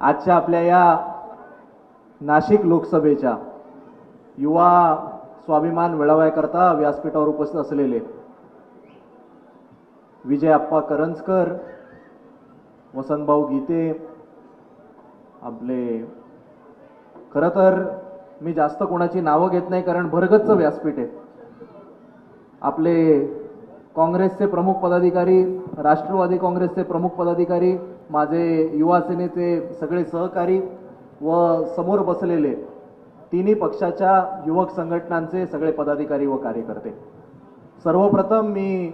आजच्या आपल्या या नाशिक लोकसभेच्या युवा स्वाभिमान मेळाव्याकरता व्यासपीठावर उपस्थित असलेले विजय आप्पा करंजकर वसंतभाऊ गीते आपले खरं तर मी जास्त कोणाची नावं घेत नाही कारण भरगच्च व्यासपीठ आहे. आपले काँग्रेसचे प्रमुख पदाधिकारी राष्ट्रवादी काँग्रेसचे प्रमुख पदाधिकारी माझे युवासेनेचे सगळे सहकारी व समोर बसलेले तिन्ही पक्षाच्या युवक संघटनांचे सगळे पदाधिकारी व कार्यकर्ते. सर्वप्रथम मी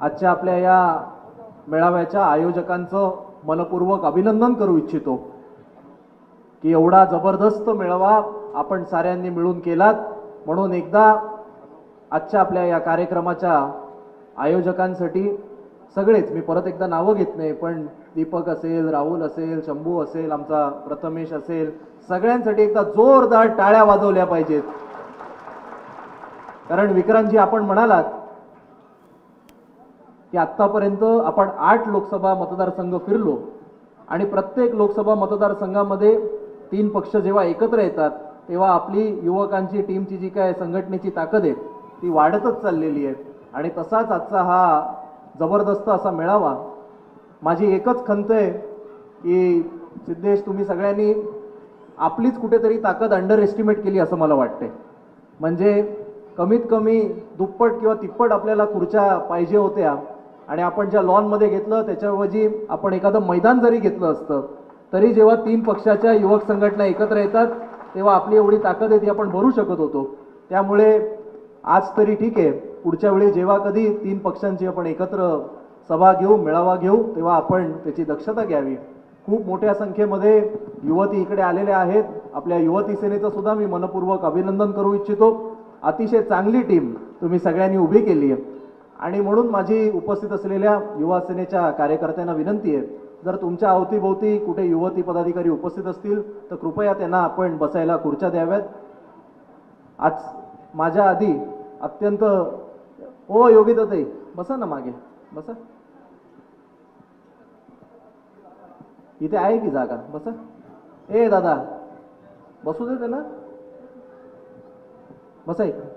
आजच्या आपल्या या मेळाव्याच्या आयोजकांचं मनपूर्वक अभिनंदन करू इच्छितो की एवढा जबरदस्त मेळावा आपण साऱ्यांनी मिळून केलात. म्हणून एकदा आजच्या आपल्या या कार्यक्रमाच्या आयोजकांसाठी सगळेच. मी परत एकदा नावं घेत नाही पण दीपक असेल राहुल असेल शंभू असेल आमचा प्रथमेश असेल सगळ्यांसाठी एकदा जोरदार टाळ्या वाजवल्या पाहिजेत. कारण विक्रांतजी आपण म्हणालात की आत्तापर्यंत आपण आठ लोकसभा मतदारसंघ फिरलो आणि प्रत्येक लोकसभा मतदारसंघामध्ये तीन पक्ष जेव्हा एकत्र येतात तेव्हा आपली युवकांची टीमची जी काय संघटनेची ताकद आहे ती वाढतच चाललेली आहे. आणि तसाच आजचा हा जबरदस्त असा मेळावा. माझी एकच खंत आहे की सिद्धेश तुम्ही सगळ्यांनी आपलीच कुठेतरी ताकद अंडर एस्टिमेट केली असं मला वाटते म्हणजे कमीत कमी दुप्पट किंवा तिप्पट आपल्याला खुर्च्या पाहिजे होत्या आणि आपण ज्या लॉनमध्ये घेतलं त्याच्याऐवजी आपण एखादं मैदान जरी घेतलं असतं तरी जेव्हा तीन पक्षाच्या युवक संघटना एकत्र येतात तेव्हा आपली एवढी ताकद आहे ती आपण भरू शकत होतो. त्यामुळे आज तरी ठीक आहे. पुढच्या वेळी जेव्हा कधी तीन पक्षांची आपण एकत्र सभा घेऊ मेळावा घेऊ तेव्हा आपण त्याची दक्षता घ्यावी. खूप मोठ्या संख्येमध्ये युवती इकडे आलेल्या आहेत. आपल्या युवती सेनेचं सुद्धा मी मनपूर्वक अभिनंदन करू इच्छितो. अतिशय चांगली टीम तुम्ही सगळ्यांनी उभी केली आहे. आणि म्हणून माझी उपस्थित असलेल्या युवा सेनेच्या कार्यकर्त्यांना विनंती आहे जर तुमच्या अवतीभोवती कुठे युवती पदाधिकारी उपस्थित असतील तर कृपया त्यांना आपण बसायला खुर्च्या द्याव्यात. आज माझ्या आधी अत्यंत ओ योगिता ताई बसा ना मागे बसा. इथे आहे की जागा? बसा. ए दादा बसू दे त्याला. बसा इकडे.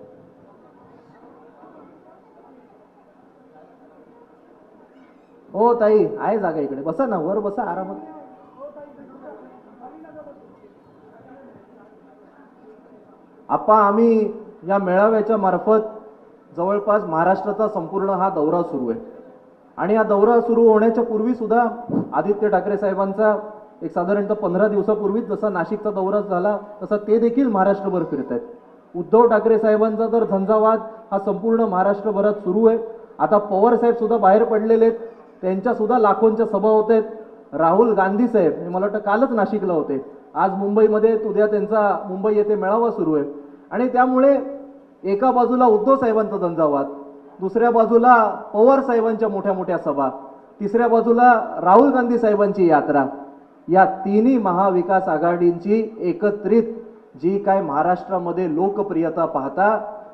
हो ताई आहे जागा इकडे. बसा ना वर बसा आरामात. आप्पा आम्ही या मेळाव्याच्या मार्फत जवळपास महाराष्ट्राचा संपूर्ण हा दौरा सुरू आहे. आणि हा दौरा सुरू होण्याच्या पूर्वी सुद्धा आदित्य ठाकरे साहेबांचा एक साधारणतः पंधरा दिवसापूर्वीच जसा नाशिकचा दौरा झाला तसा ते देखील महाराष्ट्रभर फिरत आहेत. उद्धव ठाकरे साहेबांचा तर झंझावाद हा संपूर्ण महाराष्ट्रभरात सुरू आहे. आता पवार साहेब सुद्धा बाहेर पडलेले आहेत. त्यांच्या सुद्धा लाखोंच्या सभा होत आहेत. राहुल गांधी साहेब हे मला वाटतं कालच नाशिकला होते. आज मुंबईमध्ये उद्या त्यांचा मुंबई येथे मेळावा सुरू आहे. आणि त्यामुळे एका बाजूला उद्धव साहेबांचा झंझावात दुसऱ्या बाजूला पवार साहेबांच्या मोठ्या मोठ्या सभा तिसऱ्या बाजूला राहुल गांधी साहेबांची यात्रा. या तिन्ही महाविकास आघाडींची एकत्रित जी काय महाराष्ट्रामध्ये लोकप्रियता पाहता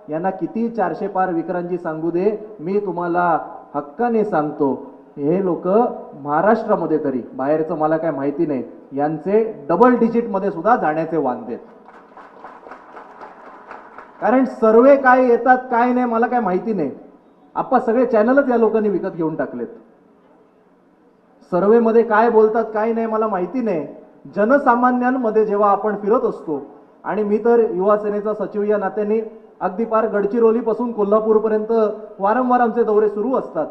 यांना किती चारशे पार विक्रांची सांगू दे मी तुम्हाला हक्काने सांगतो हे लोक महाराष्ट्रामध्ये तरी बाहेरचं मला काय माहिती नाही यांचे डबल डिजिटमध्ये सुद्धा जाण्याचे वांदेत कारण सर्वे काय येतात काय नाही मला काय माहिती नाही. आपण सगळे चॅनलच या लोकांनी विकत घेऊन टाकलेत. सर्वेमध्ये काय बोलतात काय नाही मला माहिती नाही. जनसामान्यांमध्ये जेव्हा आपण फिरत असतो आणि मी तर युवा सेनेचा सचिव या नात्याने अगदी पार गडचिरोलीपासून कोल्हापूरपर्यंत वारंवार आमचे दौरे सुरू असतात.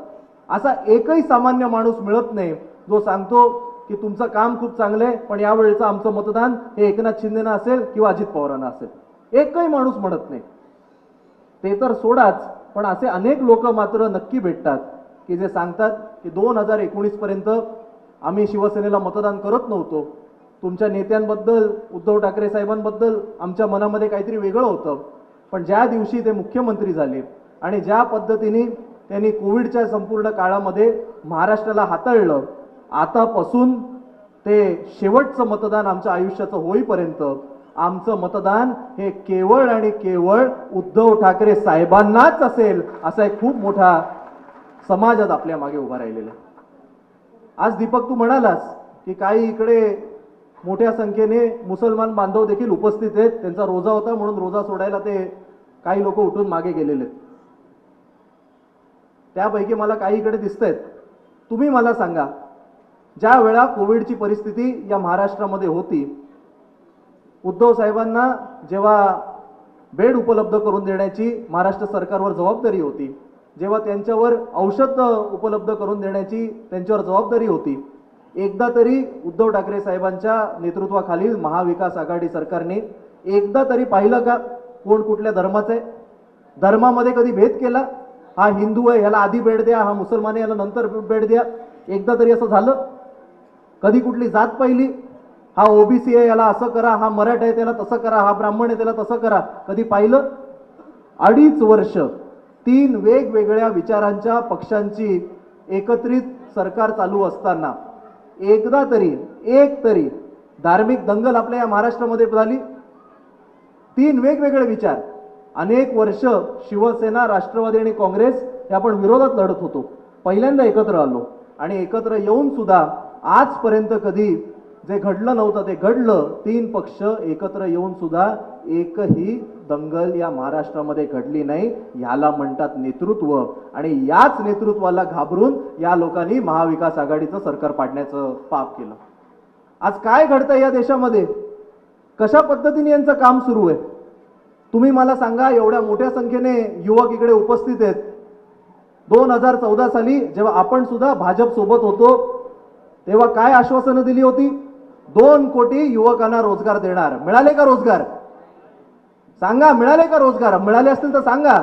असा एकही सामान्य माणूस मिळत नाही जो सांगतो की तुमचं काम खूप चांगलं आहे पण यावेळेचं आमचं मतदान हे एकनाथ शिंदेना असेल किंवा अजित पवारांना असेल. एकही माणूस म्हणत नाही. ते तर सोडाच पण असे अनेक लोक मात्र नक्की भेटतात की जे सांगतात की दोन हजार एकोणीसपर्यंत आम्ही शिवसेनेला मतदान करत नव्हतो. तुमच्या नेत्यांबद्दल उद्धव ठाकरे साहेबांबद्दल आमच्या मनामध्ये काहीतरी वेगळं होतं. पण ज्या दिवशी ते मुख्यमंत्री झाले आणि ज्या पद्धतीने त्यांनी कोविडच्या संपूर्ण काळामध्ये महाराष्ट्राला हाताळलं आतापासून ते शेवटचं मतदान आमच्या आयुष्याचं होईपर्यंत आमचं मतदान हे केवळ आणि केवळ उद्धव ठाकरे साहेबांनाच असेल असा एक खूप मोठा समाजात आपल्या मागे उभा राहिलेला आहे. आज दीपक तू म्हणालास की काही इकडे मोठ्या संख्येने मुसलमान बांधव देखील उपस्थित आहेत. त्यांचा रोजा होता म्हणून रोजा सोडायला ते काही लोक उठून मागे गेलेले आहेत. त्यापैकी मला काही इकडे दिसत आहेत तुम्ही मला सांगा ज्या वेळा कोविडची परिस्थिती या महाराष्ट्रामध्ये होती उद्धव साहेबांना जेव्हा बेड उपलब्ध करून देण्याची महाराष्ट्र सरकारवर जबाबदारी होती जेव्हा त्यांच्यावर औषध उपलब्ध करून देण्याची त्यांच्यावर जबाबदारी होती एकदा तरी उद्धव ठाकरे साहेबांच्या नेतृत्वाखालील महाविकास आघाडी सरकारने एकदा तरी पाहिलं का कोण कुठल्या धर्माचं? आहे धर्मामध्ये कधी भेद केला? हा हिंदू आहे ह्याला आधी बेड द्या हा मुसलमान आहे याला नंतर बेड द्या. एकदा तरी असं झालं? कधी कुठली जात पाहिली? हा ओबीसी आहे याला असं करा हा मराठा आहे त्याला तसं करा हा ब्राह्मण आहे त्याला तसं करा. कधी पाहिलं? अडीच वर्ष तीन वेगवेगळ्या विचारांच्या पक्षांची एकत्रित सरकार चालू असताना एकदा तरी एक तरी धार्मिक दंगल आपल्या या महाराष्ट्रामध्ये झाली. तीन वेगवेगळे विचार. अनेक वर्ष शिवसेना राष्ट्रवादी आणि काँग्रेस हे आपण विरोधात लढत होतो. पहिल्यांदा एकत्र आलो आणि एकत्र येऊन सुद्धा आजपर्यंत कधी जे घडलं नव्हतं ते घडलं. तीन पक्ष एकत्र येऊन सुद्धा एकही दंगल या महाराष्ट्रामध्ये घडली नाही. ह्याला म्हणतात नेतृत्व. आणि याच नेतृत्वाला घाबरून या लोकांनी महाविकास आघाडीचं सरकार पाडण्याचं पाप केलं. आज काय घडतं या देशामध्ये? कशा पद्धतीने यांचं काम सुरू आहे? तुम्ही मला सांगा एवढ्या मोठ्या संख्येने युवक इकडे उपस्थित आहेत. दोन हजार चौदा साली जेव्हा आपण सुद्धा भाजप सोबत होतो तेव्हा काय आश्वासनं दिली होती? दोन कोटी युवकांना रोजगार देणार. मिळाले का रोजगार? सांगा मिळाले का रोजगार? मिळाले असतील तर सांगा.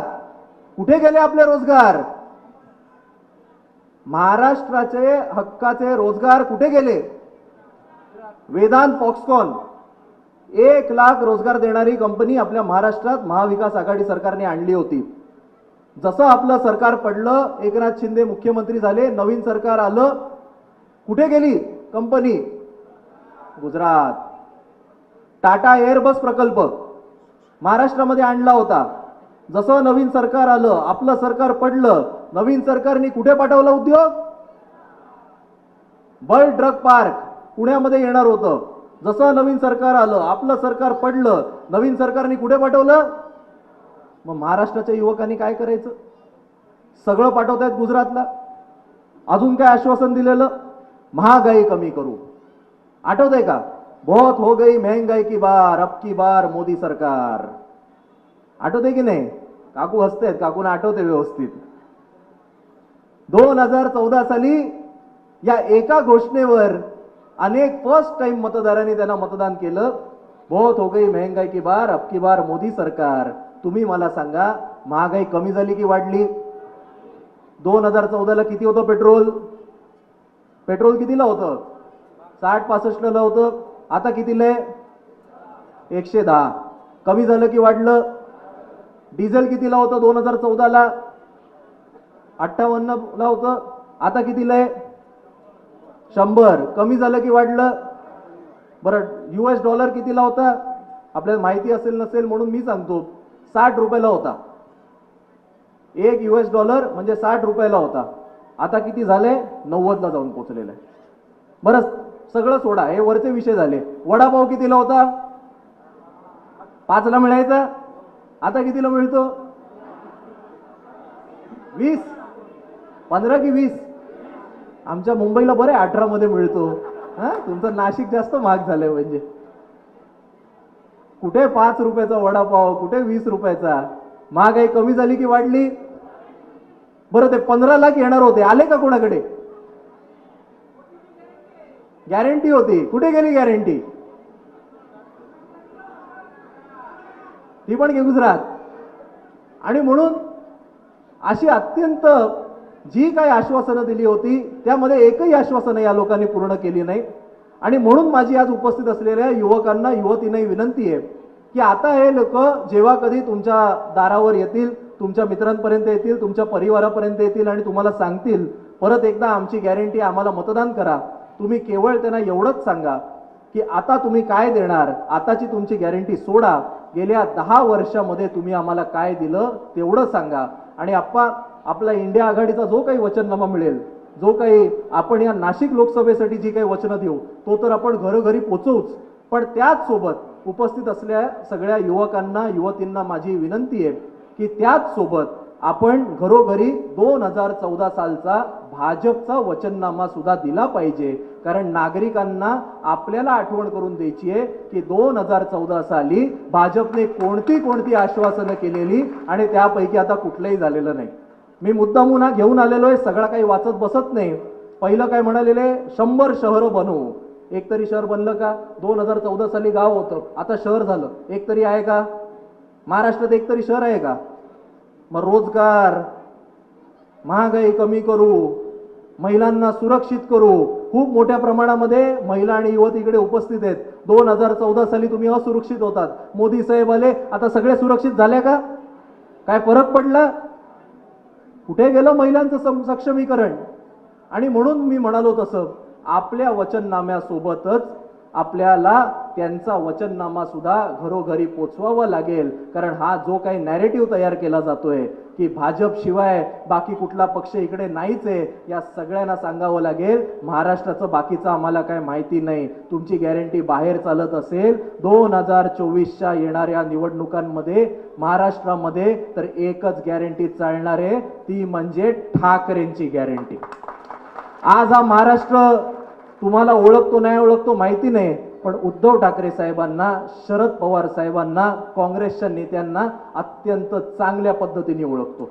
कुठे गेले आपले रोजगार? महाराष्ट्राचे हक्काचे रोजगार कुठे गेले? वेदांत फॉक्सकॉन. एक लाख रोजगार देणारी कंपनी आपल्या महाराष्ट्रात महाविकास आघाडी सरकारने आणली होती. जसं आपलं सरकार पडलं एकनाथ शिंदे मुख्यमंत्री झाले नवीन सरकार आलं कुठे गेली कंपनी? गुजरात. टाटा एअरबस प्रकल्प महाराष्ट्रामध्ये आणला होता. जसं नवीन सरकार आलं आपलं सरकार पडलं नवीन सरकारने कुठे पाठवलं उद्योग? वर्ल्ड ड्रग पार्क पुण्यामध्ये येणार होतं. जसं नवीन सरकार आलं आपलं सरकार पडलं नवीन सरकारने कुठे पाठवलं? मग महाराष्ट्राच्या युवकांनी काय करायचं? सगळं पाठवतायत गुजरातला. अजून काय आश्वासन दिलेलं? महागाई कमी करू. आठवतंय का? बहुत हो गई महंगाई की बार अब की बार मोदी सरकार. आठवते की नाही? काकू हसतायत काकूना आठवते व्यवस्थित. दोन हजार चौदा साली या एका घोषणेवर अनेक फर्स्ट टाइम मतदारांनी त्यांना मतदान केलं. बहुत हो गई महंगाई की बार अब की बार मोदी सरकार. तुम्ही मला सांगा महागाई कमी झाली की वाढली? दोन हजार चौदाला किती होतं पेट्रोल? पेट्रोल कितीला होतं? साठ पासष्टला होतं. आता कितीला आहे एकशे दहा. कमी झालं की वाढलं? डिझेल कितीला होतं? दोन हजार चौदाला. अठ्ठावन्नला होतं. आता कितीला आहे शंभर. कमी झालं की वाढलं? बरं यू एस डॉलर कितीला होता? आपल्याला माहिती असेल नसेल म्हणून मी सांगतो. साठ रुपयाला होता. एक यू एस डॉलर म्हणजे साठ रुपयाला होता. आता किती झाले? नव्वदला जाऊन पोहोचलेलं आहे. बरं सगळं सोडा. हे वरचे विषय झाले. वडापाव कितीला होता? पाचला मिळायचा? आता कितीला मिळतो? वीस? पंधरा की वीस? आमच्या मुंबईला बरे अठरा मध्ये मिळतो. हा? तुमचं नाशिक जास्त महाग झालंय म्हणजे. कुठे पाच रुपयाचा वडापाव कुठे वीस रुपयाचा? महागाई कमी झाली की वाढली? बरं ते पंधरा लाख येणार होते. आले का कोणाकडे? गॅरंटी होती. कुठे गेली गॅरंटी ती पण घे गुजरात. आणि म्हणून अशी अत्यंत जी काही आश्वासनं दिली होती त्यामध्ये एकही आश्वासनं या लोकांनी पूर्ण केली नाही. आणि म्हणून माझी आज उपस्थित असलेल्या युवकांना युवतींनाही विनंती आहे की आता हे लोक जेव्हा कधी तुमच्या दारावर येतील तुमच्या मित्रांपर्यंत येतील तुमच्या परिवारापर्यंत येतील आणि तुम्हाला सांगतील परत एकदा आमची गॅरंटी आम्हाला मतदान करा. तुम्ही केवळ त्यांना एवढंच सांगा की आता तुम्ही काय देणार? आताची तुमची गॅरंटी सोडा. गेल्या दहा वर्षामध्ये तुम्ही आम्हाला काय दिलं तेवढं सांगा. आणि आप्पा आपला इंडिया आघाडीचा जो काही वचननामा मिळेल जो काही आपण या नाशिक लोकसभेसाठी जी काही वचनं देऊ तो तर आपण घरोघरी पोचवूच. पण त्याचसोबत उपस्थित असल्या सगळ्या युवकांना युवतींना माझी विनंती आहे की त्याचसोबत आपण घरोघरी दोन हजार चौदा सालचा भाजपचा वचननामा सुद्धा दिला पाहिजे. कारण नागरिकांना आपल्याला आठवण करून द्यायची आहे की दोन हजार चौदा साली भाजपने कोणती कोणती आश्वासनं केलेली आणि त्यापैकी आता कुठलंही झालेलं नाही. मी मुद्दामून हा घेऊन आलेलो आहे सगळा काही वाचत बसत नाही. पहिलं काय म्हणालेले? शंभर शहरं बनवू एक तरी शहर बनलं का? दोन हजार चौदा साली गाव होतं. आता शहर झालं. एक तरी आहे का? महाराष्ट्रात एक तरी शहर आहे का? मग रोजगार महागाई कमी करू महिलांना सुरक्षित करू. खूप मोठ्या प्रमाणामध्ये महिला आणि युवक इकडे उपस्थित आहेत. दोन हजार चौदा साली तुम्ही असुरक्षित होतात. मोदी साहेब आले आता सगळे सुरक्षित झाले का? काय फरक पडला? कुठे गेलं महिलांचं सम- सक्षमीकरण? आणि म्हणून मी म्हणालो तसं आपल्या वचननाम्यासोबतच आपल्याला त्यांचा वचननामा सुद्धा घरोघरी पोचवावा लागेल. कारण हा जो काही नॅरेटिव्ह तयार केला जातोय की भाजप शिवाय बाकी कुठला पक्ष इकडे नाहीच आहे या सगळ्यांना सांगावं लागेल महाराष्ट्राचं बाकीचं आम्हाला काय माहिती नाही. तुमची गॅरंटी बाहेर चालत असेल दोन हजार चोवीसच्या येणाऱ्या निवडणुकांमध्ये महाराष्ट्रामध्ये तर एकच गॅरंटी चालणार आहे ती म्हणजे ठाकरेंची गॅरंटी आज हा महाराष्ट्र तुम्हाला ओळखतो नाही ओळखतो माहिती नाही. पण उद्धव ठाकरे साहेबांना शरद पवार साहेबांना काँग्रेसच्या नेत्यांना अत्यंत चांगल्या पद्धतीने ओळखतो.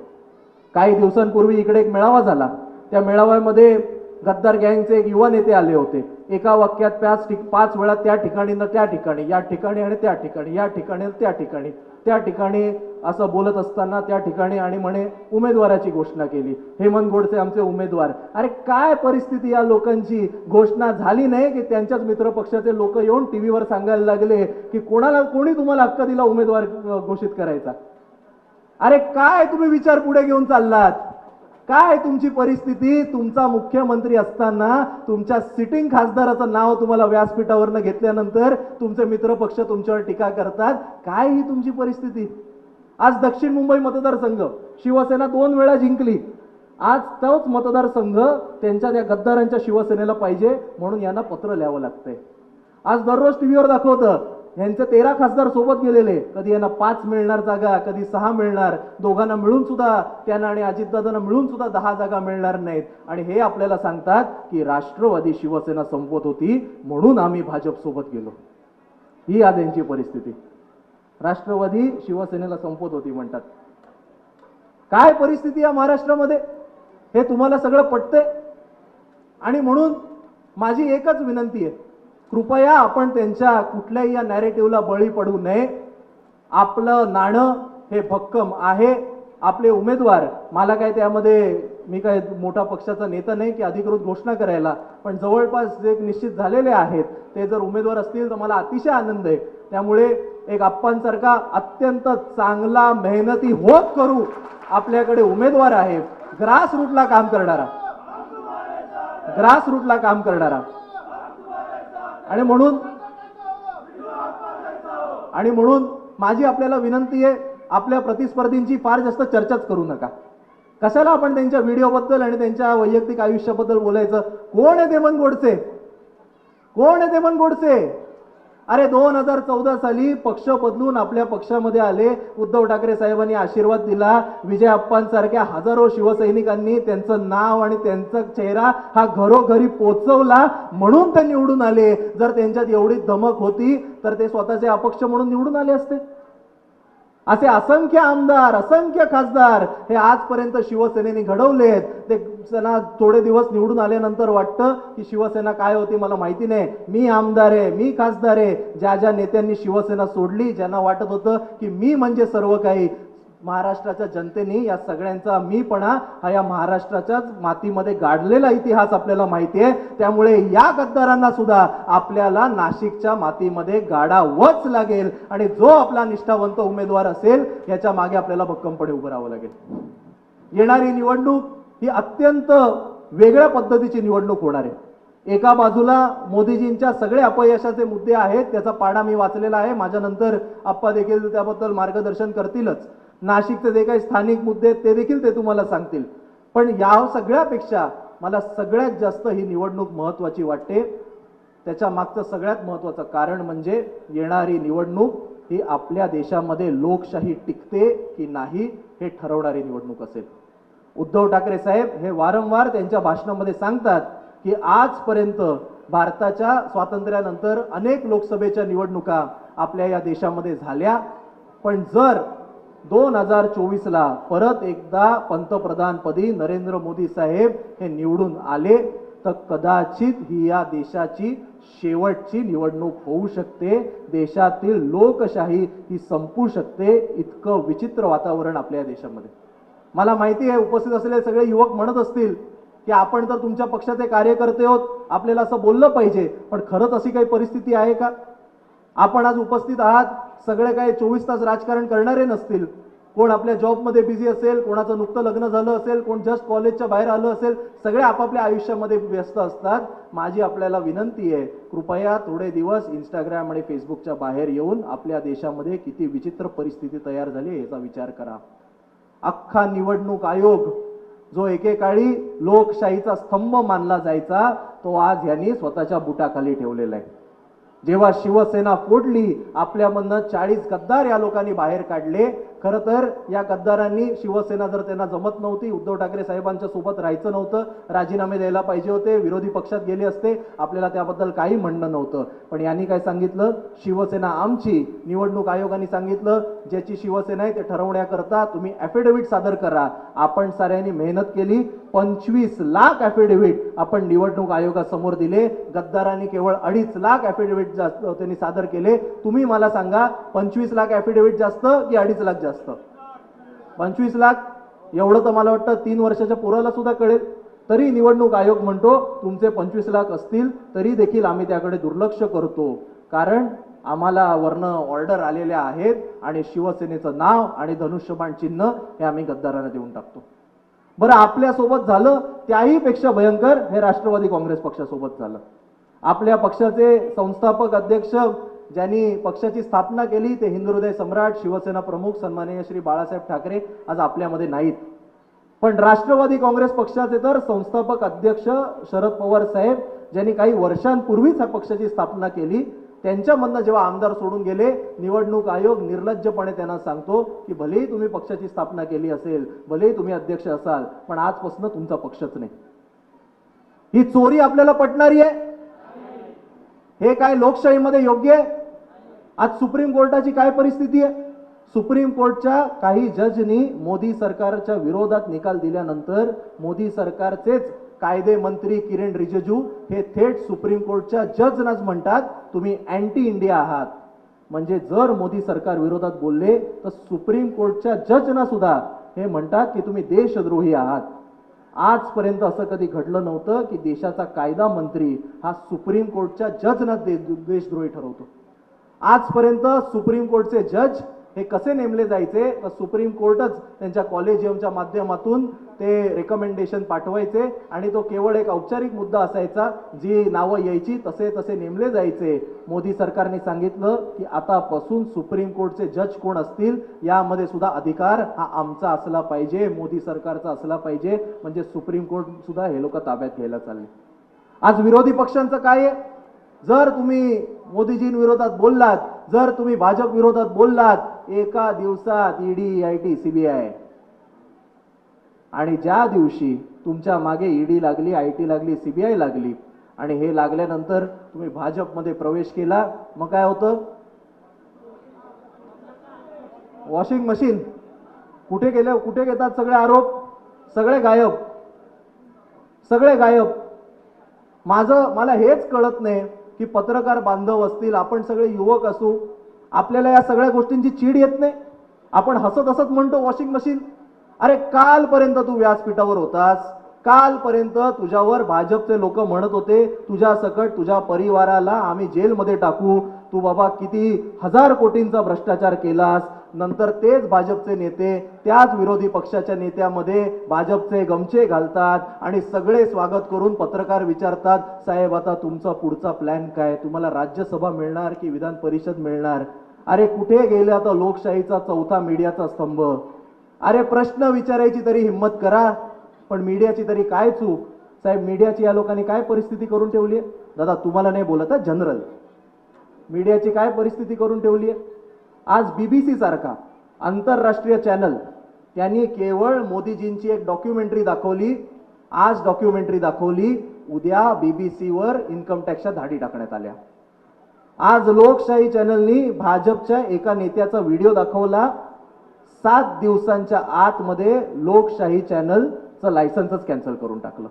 काही दिवसांपूर्वी इकडे एक मेळावा झाला. त्या मेळाव्यामध्ये गद्दार गँगचे एक युवा नेते आले होते. एका वाक्यात पाच ठिक पाच वेळा त्या ठिकाणी न त्या ठिकाणी या ठिकाणी आणि त्या ठिकाणी या ठिकाणी त्या ठिकाणी त्या ठिकाणी असं बोलत असताना त्या ठिकाणी आणि म्हणे उमेदवाराची घोषणा केली. हेमंत गोडसे आमचे उमेदवार. अरे काय परिस्थिती या लोकांची? घोषणा झाली नाही की त्यांच्याच मित्र पक्षाचे लोक येऊन टीव्हीवर सांगायला लागले की कोणाला कोणी तुम्हाला हक्क दिला उमेदवार घोषित करायचा? अरे काय तुम्ही विचार पुढे घेऊन चाललात? काय तुमची परिस्थिती? तुमचा मुख्यमंत्री असताना तुमच्या सिटिंग खासदाराचं नाव तुम्हाला व्यासपीठावरनं घेतल्यानंतर तुमचे मित्र पक्ष तुमच्यावर टीका करतात. काय ही तुमची परिस्थिती? आज दक्षिण मुंबई मतदारसंघ शिवसेना दोन वेळा जिंकली. आज तोच मतदारसंघ त्यांच्या त्या गद्दारांच्या शिवसेनेला पाहिजे म्हणून यांना पत्र लिहावं लागतंय. आज दररोज टीव्हीवर दाखवतं यांचे तेरा खासदार सोबत गेलेले. कधी यांना पाच मिळणार जागा कधी सहा मिळणार. दोघांना मिळून सुद्धा त्यांना आणि अजितदादांना मिळून सुद्धा दहा जागा मिळणार नाहीत. आणि हे आपल्याला सांगतात की राष्ट्रवादी शिवसेना संपत होती म्हणून आम्ही भाजप सोबत गेलो. ही आज यांची परिस्थिती. राष्ट्रवादी शिवसेनेला संपत होती म्हणतात. काय परिस्थिती या महाराष्ट्रामध्ये? हे तुम्हाला सगळं पटतंय? आणि म्हणून माझी एकच विनंती आहे कृपया आपण त्यांच्या कुठल्याही या नॅरेटिव्हला बळी पडू नये. आपलं नाणं हे भक्कम आहे. आपले उमेदवार मला काय त्यामध्ये मी काय मोठा पक्षाचा नेता नाही की अधिकृत घोषणा करायला पण जवळपास जे निश्चित झालेले आहेत ते जर उमेदवार असतील तर मला अतिशय आनंद आहे. त्यामुळे एक आप्पांसारखा अत्यंत चांगला मेहनती होत करू आपल्याकडे उमेदवार आहे. ग्रास रूटला काम करणारा. ग्रास रूटला काम करणारा. आणि म्हणून आणि म्हणून माझी आपल्याला विनंती आहे आपल्या प्रतिस्पर्धींची फार जास्त चर्चाच करू नका. कशाला आपण त्यांच्या व्हिडिओबद्दल आणि त्यांच्या वैयक्तिक आयुष्याबद्दल बोलायचं? कोण आहे देमन गोडसे कोण आहे देमन गोडसे अरे दोन हजार चौदा साली पक्ष बदलून आपल्या पक्षामध्ये आले. उद्धव ठाकरे साहेबांनी आशीर्वाद दिला. विजय अप्पांसारख्या हजारो शिवसैनिकांनी त्यांचं नाव आणि त्यांचा चेहरा हा घरोघरी पोचवला म्हणून ते निवडून आले. जर त्यांच्यात एवढी धमक होती तर ते स्वतःचे अपक्ष म्हणून निवडून आले असते. असे असंख्य आमदार असंख्य खासदार हे आजपर्यंत शिवसेनेने घडवलेत. ते त्यांना थोडे दिवस निवडून आल्यानंतर वाटतं की शिवसेना काय होती मला माहिती नाही. मी आमदार आहे मी खासदार आहे. ज्या ज्या नेत्यांनी शिवसेना सोडली ज्यांना वाटत होतं की मी म्हणजे सर्व काही महाराष्ट्राच्या जनतेने या सगळ्यांचा मीपणा हा या महाराष्ट्राच्याच मातीमध्ये गाडलेला इतिहास आपल्याला माहिती आहे. त्यामुळे या गद्दारांना सुद्धा आपल्याला नाशिकच्या मातीमध्ये गाडावंच लागेल. आणि जो आपला निष्ठावंत उमेदवार असेल याच्या मागे आपल्याला भक्कमपणे उभं राहावं लागेल. येणारी निवडणूक ही अत्यंत वेगळ्या पद्धतीची निवडणूक होणार आहे. एका बाजूला मोदीजींच्या सगळे अपयशाचे मुद्दे आहेत त्याचा पाडा मी वाचलेला आहे. माझ्यानंतर आप्पा देखील त्याबद्दल मार्गदर्शन करतीलच. नाशिकचे जे काही स्थानिक मुद्दे आहेत ते देखील ते तुम्हाला सांगतील. पण या सगळ्यापेक्षा मला सगळ्यात जास्त ही निवडणूक महत्त्वाची वाटते. त्याच्या मागचं सगळ्यात महत्त्वाचं कारण म्हणजे येणारी निवडणूक ही आपल्या देशामध्ये लोकशाही टिकते की नाही हे ठरवणारी निवडणूक असेल. उद्धव ठाकरे साहेब हे वारंवार त्यांच्या भाषणामध्ये सांगतात की आजपर्यंत भारताच्या स्वातंत्र्यानंतर अनेक लोकसभेच्या निवडणुका आपल्या या देशामध्ये झाल्या. पण जर दोन हजार चोवीसला परत एकदा पंतप्रधानपदी नरेंद्र मोदी साहेब हे निवडून आले तर कदाचित ही या देशाची शेवटची निवडणूक होऊ शकते. देशातील लोकशाही ही संपू शकते. इतकं विचित्र वातावरण आपल्या या देशामध्ये. मला माहिती आहे उपस्थित असलेले सगळे युवक म्हणत असतील की आपण तर तुमच्या पक्षाचे कार्यकर्ते आहोत आपल्याला असं बोललं पाहिजे पण खरंच अशी काही परिस्थिती आहे का? आपण आज उपस्थित आहात सगळे काही चोवीस तास राजकारण करणारे नसतील. कोण आपल्या जॉबमध्ये बिझी असेल कोणाचं नुकतं लग्न झालं असेल कोण जस्ट कॉलेजच्या बाहेर आलं असेल सगळे आपापल्या आयुष्यामध्ये व्यस्त असतात. माझी आपल्याला विनंती आहे कृपया थोडे दिवस इंस्टाग्राम आणि फेसबुकच्या बाहेर येऊन आपल्या देशामध्ये किती विचित्र परिस्थिती तयार झाली आहे याचा विचार करा. अख्खा निवडणूक आयोग जो एकेकाळी लोकशाहीचा स्तंभ मानला जायचा तो आज यांनी स्वतःच्या बुटाखाली ठेवलेला आहे. जेव्हा शिवसेना फोडली आपल्यामधनं चाळीस गद्दार या लोकांनी बाहेर काढले खरं तर या गद्दारांनी शिवसेना जर त्यांना जमत नव्हती उद्धव ठाकरे साहेबांच्या सोबत राहायचं नव्हतं राजीनामे द्यायला पाहिजे होते विरोधी पक्षात गेले असते आपल्याला त्याबद्दल काही म्हणणं नव्हतं. पण यांनी काय सांगितलं? शिवसेना आमची निवडणूक आयोगाने सांगितलं ज्याची शिवसेना आहे ते ठरवण्याकरता तुम्ही ॲफिडेव्हिट सादर करा. आपण साऱ्यांनी मेहनत केली पंचवीस लाख ॲफिडेव्हिट आपण निवडणूक आयोगासमोर दिले गद्दारांनी केवळ अडीच लाख ॲफिडेव्हिट जास्त त्यांनी सादर केले. तुम्ही मला सांगा पंचवीस लाख ॲफिडेव्हिट जास्त की अडीच लाख जास्त? पंचवीस लाख एवढं तर मला वाटतं तीन वर्षाच्या पोराला सुद्धा कळेल. तरी निवडणूक आयोग म्हणतो तुमचे पंचवीस लाख असतील तरी देखील आम्ही त्याकडे दुर्लक्ष करतो. कारण आम्हाला वर्ण ऑर्डर आलेल्या आहेत आणि शिवसेनेचं नाव आणि धनुष्यबाण चिन्ह हे आम्ही गद्दारांना देऊन टाकतो. बरं आपल्यासोबत झालं त्याही पेक्षा भयंकर हे राष्ट्रवादी काँग्रेस पक्षासोबत झालं. आपल्या पक्षाचे संस्थापक अध्यक्ष ज्यांनी पक्षाची स्थापना केली ते हिंदुहृदय सम्राट शिवसेना प्रमुख सन्माननीय श्री बाळासाहेब ठाकरे आज आपल्यामध्ये नाहीत. पण राष्ट्रवादी काँग्रेस पक्षाचे तर संस्थापक अध्यक्ष शरद पवार साहेब ज्यांनी काही वर्षांपूर्वीच ह्या पक्षाची स्थापना केली त्यांच्यामधनं जेव्हा आमदार सोडून गेले निवडणूक आयोग निर्लज्जपणे त्यांना सांगतो की भलेही तुम्ही पक्षाची स्थापना केली असेल भलेही तुम्ही अध्यक्ष असाल पण आजपासून तुमचा पक्षच नाही. ही चोरी आपल्याला पटणारी आहे. हे काय लोकशाहीमध्ये योग्य आहे? आज सुप्रीम कोर्टाची काय परिस्थिती आहे? सुप्रीम कोर्टच्या काही जजनी मोदी सरकारच्या विरोधात निकाल दिल्यानंतर मोदी सरकारचेच कायदे मंत्री किरण रिजिजू हे थेट सुप्रीम कोर्टच्या जजनाच म्हणतात तुम्ही अँटी इंडिया आहात. म्हणजे जर मोदी सरकार विरोधात बोलले तर सुप्रीम कोर्टच्या जजना सुद्धा हे म्हणतात की तुम्ही देशद्रोही आहात. आजपर्यंत असं कधी घडलं नव्हतं की देशाचा कायदा मंत्री हा सुप्रीम कोर्टच्या जजना दे देशद्रोही ठरवतो. आजपर्यंत सुप्रीम कोर्टचे जज हे कसे नेमले जायचे? तर सुप्रीम कोर्टच त्यांच्या कॉलेजियमच्या माध्यमातून ते रेकमेंडेशन पाठवायचे आणि तो केवळ एक औपचारिक मुद्दा असायचा जी नावं यायची तसे तसे नेमले जायचे. मोदी सरकारने सांगितलं की आतापासून सुप्रीम कोर्टचे जज कोण असतील यामध्ये सुद्धा अधिकार हा आमचा असला पाहिजे मोदी सरकारचा असला पाहिजे. म्हणजे सुप्रीम कोर्ट सुद्धा हे लोक ताब्यात घ्यायला चालले. आज विरोधी पक्षांचं काय आहे? जर तुम्ही मोदीजींविरोधात बोललात जर तुम्ही भाजप विरोधात बोललात एका दिवसात ईडी आय टी सीबीआय आणि ज्या दिवशी तुमच्या मागे ईडी लागली आय टी लागली सीबीआय लागली आणि हे लागल्यानंतर तुम्ही भाजपमध्ये प्रवेश केला मग काय होतं? वॉशिंग मशीन कुठे गेले कुठे घेतात सगळे आरोप? सगळे गायब. सगळे गायब. माझं मला हेच कळत नाही. की पत्रकार बांधव असतील आपण सगळे युवक असू आपल्याला या सगळ्या गोष्टींची चीड येत नाही. आपण हसत हसत म्हणतो वॉशिंग मशीन. अरे कालपर्यंत तू व्यासपीठावर होतास. कालपर्यंत तुझ्यावर भाजपचे लोक म्हणत होते तुझ्या सकट तुझ्या परिवाराला आम्ही जेलमध्ये टाकू. तू बाबा किती हजार कोटींचा भ्रष्टाचार केलास. नंतर तेच भाजपचे नेते त्याच विरोधी पक्षाच्या नेत्यामध्ये भाजपचे गमचे घालतात आणि सगळे स्वागत करून पत्रकार विचारतात साहेब आता तुमचा पुढचा प्लॅन काय? तुम्हाला राज्यसभा मिळणार की विधान परिषद मिळणार? अरे कुठे गेले आता लोकशाहीचा चौथा मीडियाचा स्तंभ? अरे प्रश्न विचारायची तरी हिंमत करा पण मीडियाची तरी काय चूक? साहेब मीडियाची या लोकांनी काय परिस्थिती करून ठेवली आहे? दादा तुम्हाला नाही बोलत जनरल. मीडियाची काय परिस्थिती करून ठेवली आहे? आज बी बी सीसारखा आंतरराष्ट्रीय चॅनल त्यांनी केवळ मोदीजींची एक डॉक्युमेंटरी दाखवली. आज डॉक्युमेंटरी दाखवली. उद्या बी बी सीवर इन्कम टॅक्सच्या धाडी टाकण्यात आल्या. आज लोकशाही चॅनलनी भाजपच्या एका नेत्याचा व्हिडिओ दाखवला. सात दिवसांच्या आतमध्ये लोकशाही चॅनलचं लायसन्सच कॅन्सल करून टाकलं.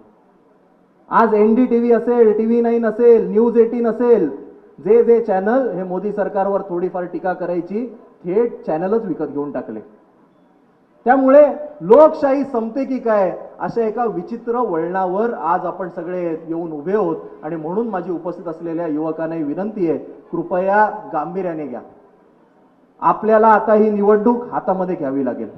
आज एन डी टी व्ही असेल टी व्ही नाईन असेल न्यूज एटीन असेल जे जे चॅनल हे मोदी सरकारवर थोडीफार टीका करायची थेट चॅनलच विकत घेऊन टाकले. त्यामुळे लोकशाही संपते की काय अशा एका विचित्र वळणावर आज आपण सगळे येऊन उभे आहोत. आणि म्हणून माझी उपस्थित असलेल्या युवकांनाही विनंती आहे कृपया गांभीर्याने घ्या. आपल्याला आता ही निवडणूक हातामध्ये घ्यावी लागेल.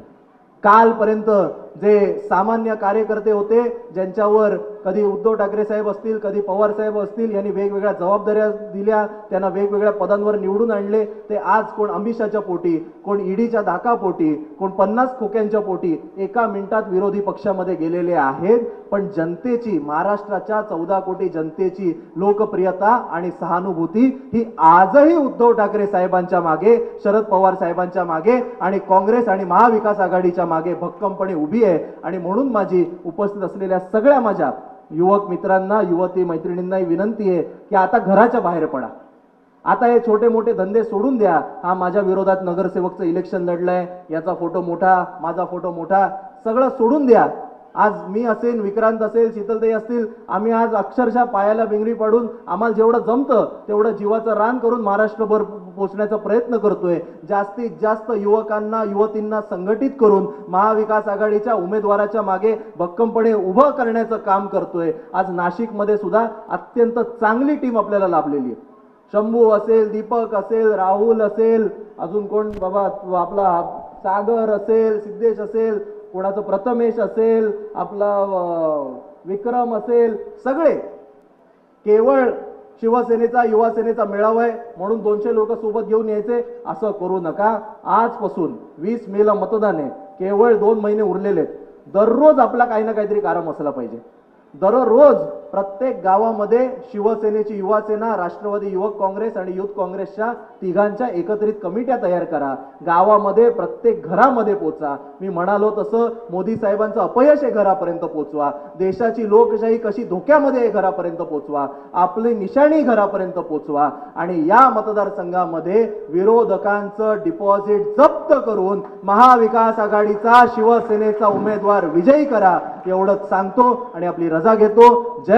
कालपर्यंत जे सामान्य कार्यकर्ते होते ज्यांच्यावर कधी उद्धव ठाकरे साहेब असतील कधी पवार साहेब असतील यांनी वेगवेगळ्या जबाबदाऱ्या दिल्या त्यांना वेगवेगळ्या पदांवर निवडून आणले. ते आज कोण अमिषाच्या पोटी कोण ईडीच्या धाकापोटी कोण पन्नास खोक्यांच्या पोटी एका मिनिटात विरोधी पक्षामध्ये गेलेले आहेत. पण जनतेची महाराष्ट्राच्या चौदा कोटी जनतेची लोकप्रियता आणि सहानुभूती ही आजही उद्धव ठाकरे साहेबांच्या मागे शरद पवार साहेबांच्या मागे आणि काँग्रेस आणि महाविकास आघाडीच्या मागे भक्कमपणे उभी आहे. आणि म्हणून माझी उपस्थित असलेल्या सगळ्या माझ्या युवक मित्रांना युवती मैत्रिणींनाही विनंती आहे की आता घराच्या बाहेर पडा. आता हे छोटे मोठे धंदे सोडून द्या. हा माझ्या विरोधात नगरसेवकचं इलेक्शन लढलंय. याचा फोटो मोठा माझा फोटो मोठा सगळं सोडून द्या. आज मी असेल विक्रांत असेल शीतलताई असतील आम्ही आज अक्षरशः पायाला बिंगरी पाडून आम्हाला जेवढं जमतं तेवढं जीवाचं रान करून महाराष्ट्रभर पोचण्याचा प्रयत्न करतोय. जास्तीत जास्त युवकांना युवतींना संघटित करून महाविकास आघाडीच्या उमेदवाराच्या मागे भक्कमपणे उभं करण्याचं काम करतोय. आज नाशिकमध्ये सुद्धा अत्यंत चांगली टीम आपल्याला लाभलेली आहे. शंभू असेल दीपक असेल राहुल असेल अजून कोण? बाबा आपला सागर असेल सिद्धेश असेल कोणाचं प्रथमेश असेल आपला विक्रम असेल सगळे. केवळ शिवसेनेचा युवासेनेचा मेळावा आहे म्हणून दोनशे लोक सोबत घेऊन यायचे असं करू नका. आजपासून वीस मेला मतदान आहे. केवळ दोन महिने उरलेले दररोज आपला काही ना काहीतरी कारण असला पाहिजे. दररोज प्रत्येक गावामध्ये शिवसेनेची युवासेना राष्ट्रवादी युवक काँग्रेस आणि युथ काँग्रेसच्या तिघांच्या एकत्रित कमिट्या तयार करा. गावामध्ये प्रत्येक घरामध्ये पोचा. मी म्हणालो तसं मोदी साहेबांचं अपयश हे घरापर्यंत पोचवा. देशाची लोकशाही कशी धोक्यामध्ये हे घरापर्यंत पोचवा. आपली निशाणी घरापर्यंत पोचवा. आणि या मतदारसंघामध्ये विरोधकांचं डिपॉझिट जप्त करून महाविकास आघाडीचा शिवसेनेचा उमेदवार विजयी करा. एवढंच सांगतो आणि आपली रजा घेतो. जय